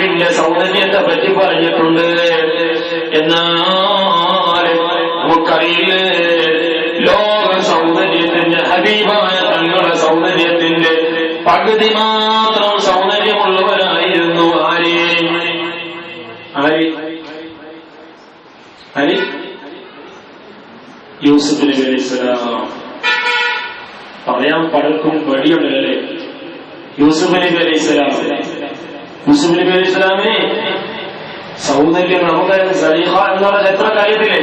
ഹബീബിന്റെ സൗന്ദര്യത്തെ പറ്റി പറഞ്ഞിട്ടുണ്ട്. എന്നാൽ നമുക്കറിയില്ലേ ലോക സൗന്ദര്യത്തിന്റെ ഹബീബായ തങ്ങളുടെ സൗന്ദര്യത്തിന്റെ പകുതി മാത്രം സൗന്ദര്യമുള്ളവരായിരുന്നു ആര്? ആര്? ആര്? യൂസുഫ് പറയാൻ പലർക്കും വഴിയുണ്ടല്ലേ യൂസുഫ് നബി അലൈഹി നബി അലൈഹി സ്വലാമിന് സൗന്ദര്യം നമുക്ക് സലീഹ എന്ന് പറഞ്ഞ എത്ര കാര്യത്തില്ലേ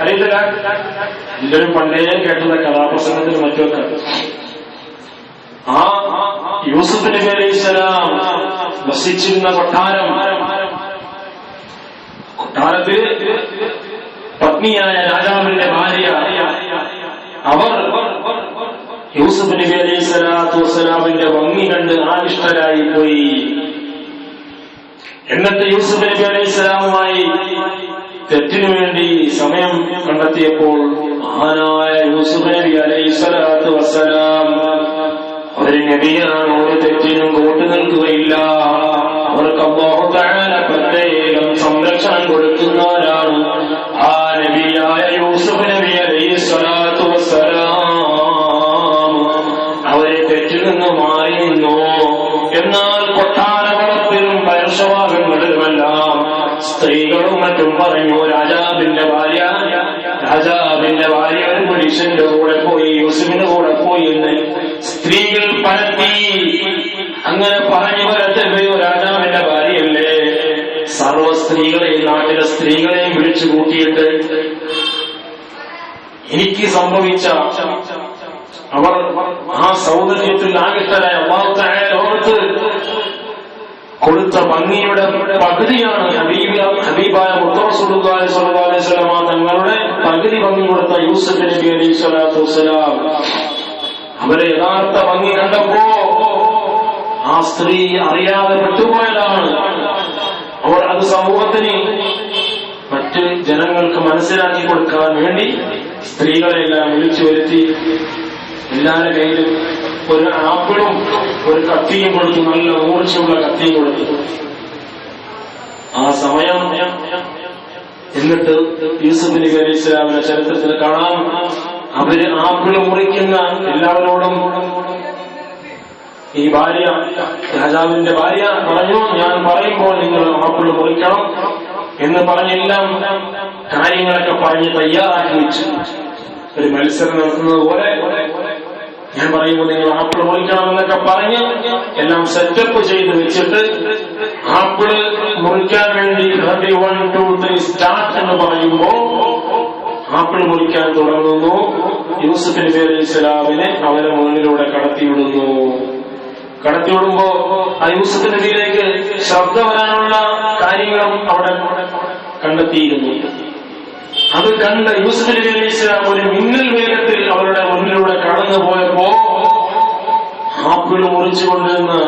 അറിയത്തില്ല എല്ലാവരും പണ്ടേ കേട്ടുള്ള കഥാപ്രസംഗത്തിന് മറ്റൊക്കെ ആ യൂസുഫ് നബി അലൈഹി സ്വലാം വസിച്ചിരുന്ന കൊട്ടാരം. കൊട്ടാരത്തിൽ പത്നിയായ രാജാവിന്റെ ഭാര്യ. അവർ യൂസുഫ് നബി അലൈഹി സ്വലാത്തു വസ്സലാമിന്റെ ഭംഗി കണ്ട് ആകൃഷ്ടരായി പോയി. എന്നിട്ട് യൂസുഫ് നബി അലൈഹി സ്വലാമുമായി തെറ്റിനു വേണ്ടി സമയം കണ്ടെത്തിയപ്പോൾ മഹാനായ യൂസുഫ് നബി അലൈഹി സ്വലാത്തു വസ്സലാം ഒരു നബിയാണ് ഒരു തെറ്റിനും കൂട്ടു എന്നാൽ കൊട്ടാരവളത്തിലും പരുഷഭാഗങ്ങളിലുമെല്ലാം സ്ത്രീകളും മറ്റും പറഞ്ഞു രാജാവിന്റെ ഭാര്യ രാജാവിന്റെ ഭാര്യ ഒരു പുരുഷന്റെ കൂടെ പോയി യൂസുഫിന്റെ കൂടെ പോയി എന്ന് സ്ത്രീകൾ പരത്തി. അങ്ങനെ പറഞ്ഞു വരത്തല്ലയോ രാജാവിന്റെ ഭാര്യയല്ലേ? സർവ സ്ത്രീകളെയും നാട്ടിലെ സ്ത്രീകളെയും വിളിച്ചു കൂട്ടിയിട്ട് എനിക്ക് സംഭവിച്ച അവർ ആ സൗന്ദര്യത്തിൽ ആകട്ടരായ അള്ളാഹുത്തായ ലോകത്ത് കൊടുത്ത ഭംഗിയുടെ പകുതിയാണ് ഹബീബ ഹബീബായ മുത്തറസുലുല്ലാഹി സ്വല്ലല്ലാഹു അലൈഹി വസല്ലമ തങ്ങളുടെ പകുതി ഭംഗി കൊടുത്ത യൂസഫ് അലൈഹി സ്വലാത്തു അവരെ യഥാർത്ഥ ഭംഗി കണ്ടപ്പോ ആ സ്ത്രീ അറിയാതെ പെട്ടുപോയതാണ് അവർ അത് സമൂഹത്തിന് മറ്റ് ജനങ്ങൾക്ക് മനസ്സിലാക്കി കൊടുക്കാൻ വേണ്ടി സ്ത്രീകളെല്ലാം വിളിച്ചു വരുത്തി. എല്ലാവരുടെ കയ്യിലും ഒരു ആപ്പിളും ഒരു കത്തിയും കൊടുത്തു നല്ല മൂർച്ചയുള്ള കത്തിയും കൊടുത്തു. ആ സമയം എന്നിട്ട് യൂസഫിന് കയറി അലൈഹി ഇസ്ലാമിന്റെ ചരിത്രത്തിൽ കാണാം. അവർ ആപ്പിൾ മുറിക്കുന്ന എല്ലാവരോടും ഈ ഭാര്യ രാജാവിന്റെ ഭാര്യ പറഞ്ഞു ഞാൻ പറയുമ്പോൾ നിങ്ങൾ ആപ്പിൾ മുറിക്കണം എന്ന് പറഞ്ഞെല്ലാം കാര്യങ്ങളൊക്കെ പറഞ്ഞ് തയ്യാറാക്കി വെച്ചു. ഒരു മത്സരം നടത്തുന്നത് പോലെ ഞാൻ പറയുമ്പോൾ നിങ്ങൾ ആപ്പിൾ മുറിക്കണം എന്നൊക്കെ പറഞ്ഞ് എല്ലാം സെറ്റപ്പ് ചെയ്ത് വെച്ചിട്ട് ആപ്പിൾ മുറിക്കാൻ വേണ്ടി ready one two three start എന്ന് പറയുമ്പോ ആപ്പിൾ മുറിക്കാൻ തുടങ്ങുന്നു. യൂസുഫ് നബി അലൈഹി സ്വലാമിനെ അവരെ മുന്നിലൂടെ കടത്തിവിടുന്നു. കടത്തിവിടുമ്പോ ആ യൂസുഫ് നബിയിലേക്ക് ശബ്ദം വരാനുള്ള കാര്യങ്ങളും അവിടെ കണ്ടെത്തിയിരുന്നു. അത് കണ്ട യൂസുഫ് നബി അലി ഇസ്ലാം ഒരു മിന്നൽ വേഗത്തിൽ അവരുടെ മുന്നിലൂടെ കടന്നു പോയപ്പോ ആപ്പിൾ മുറിച്ചു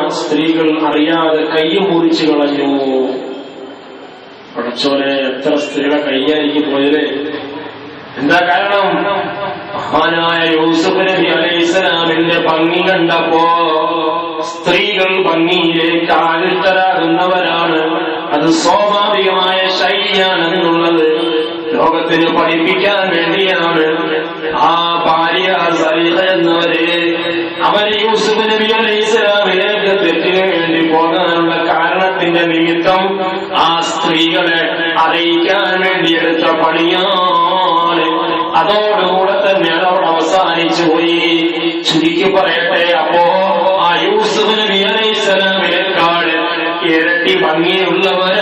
സ്ത്രീകൾ അറിയാതെ കൈ മുറിച്ചു കളഞ്ഞു. പഠിച്ചോനെ എത്ര സ്ത്രീകളെ കൈയായിരിക്കും പോയത്? എന്താ കാരണം? മഹാനായ യൂസുഫ് നബി അലൈഹിസ്സലാമിന്റെ ഭംഗി കണ്ടപ്പോ സ്ത്രീകൾ ഭംഗിയിലേക്ക് ആകൃഷ്ടരാകുന്നവരാണ്. അത് സ്വാഭാവികമായ ശൈലിയാണെന്നുള്ളത് ലോകത്തിന് പഠിപ്പിക്കാൻ വേണ്ടിയാണ് ആ ഭാര്യ സലീഹ എന്നവര് അവർ യൂസുഫ് നബി അലൈഹിസ്സലാമിലേക്ക് തെറ്റിന് വേണ്ടി പോകാനുള്ള കാരണത്തിന്റെ നിമിത്തം ആ സ്ത്രീകളെ അറിയിക്കാൻ വേണ്ടി എടുത്ത പണിയാണ്. അതോടുകൂടെ തന്നെ അവിടെ അവസാനിച്ചു പോയി. ചുരുക്കി പറയട്ടെ അപ്പോ ആ യൂസുഫ് നബി അലൈഹിസ്സലാമിനേക്കാൾ ഇരട്ടി ഭംഗിയുള്ളവരാണ്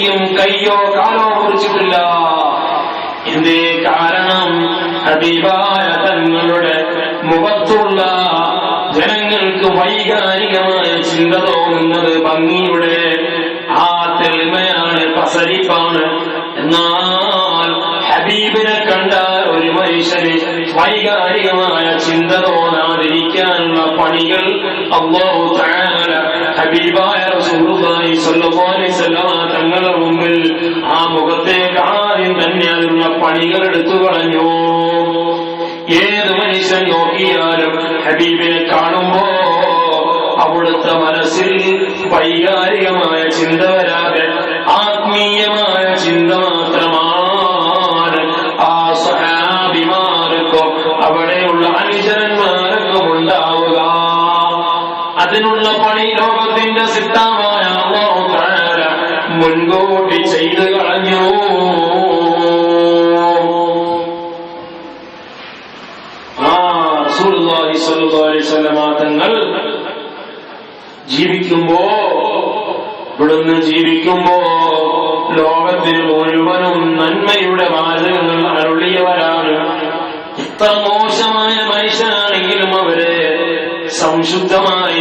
ഒരിക്കയും കയ്യോ കാലോ കുറിച്ചിട്ടില്ല. എന്തേ കാരണം ഹബീബായ തങ്ങളുടെ മുഖത്തുള്ള ജനങ്ങൾക്ക് വൈകാരികമായ ചിന്ത തോന്നുന്നത് ഭംഗിയുടെ ആ തെളിമയാണ് പസരിപ്പാണ്. എന്നാൽ ഹബീബിനെ കണ്ടാൽ ഒരു മനുഷ്യന് വൈകാരികമായ ചിന്ത തോന്നാതിരിക്കാനുള്ള പണികൾ അള്ളാഹു തആല ഹബീബായ റസൂലുള്ളാഹി സ്വല്ലല്ലാഹു അലൈഹി വസല്ലമ തങ്ങളുടെ മുമ്പിൽ ആ മുഖത്തെ ആദ്യം തന്നെ അതിനുള്ള പണികൾ എടുത്തു കളഞ്ഞു ഏത് മനുഷ്യൻ നോക്കിയാലും ഹബീബിനെ കാണുമ്പോ അവിടുത്തെ മനസ്സിൽ വൈകാരികമായ ചിന്ത വരാതെ ആത്മീയമായ ചിന്ത മാത്രമാണ്. ആ സഹാബിമാർക്കും അവിടെയുള്ള അനുചരന്മാർക്കും ഉണ്ടാവുക. അതിനുള്ള പണി അല്ലാഹു തആല മുൻകൂട്ടി ചെയ്തു കളഞ്ഞു. ആ അലൈഹി തങ്ങൾ ജീവിക്കുമ്പോ ഇവിടുന്ന് ജീവിക്കുമ്പോ ലോകത്തിന് മുഴുവനും നന്മയുടെ വാചകങ്ങൾ അരുളിയവരാണ്. ഇത്ര മോശമായ മനുഷ്യനാണെങ്കിലും അവരെ സംശുദ്ധമായി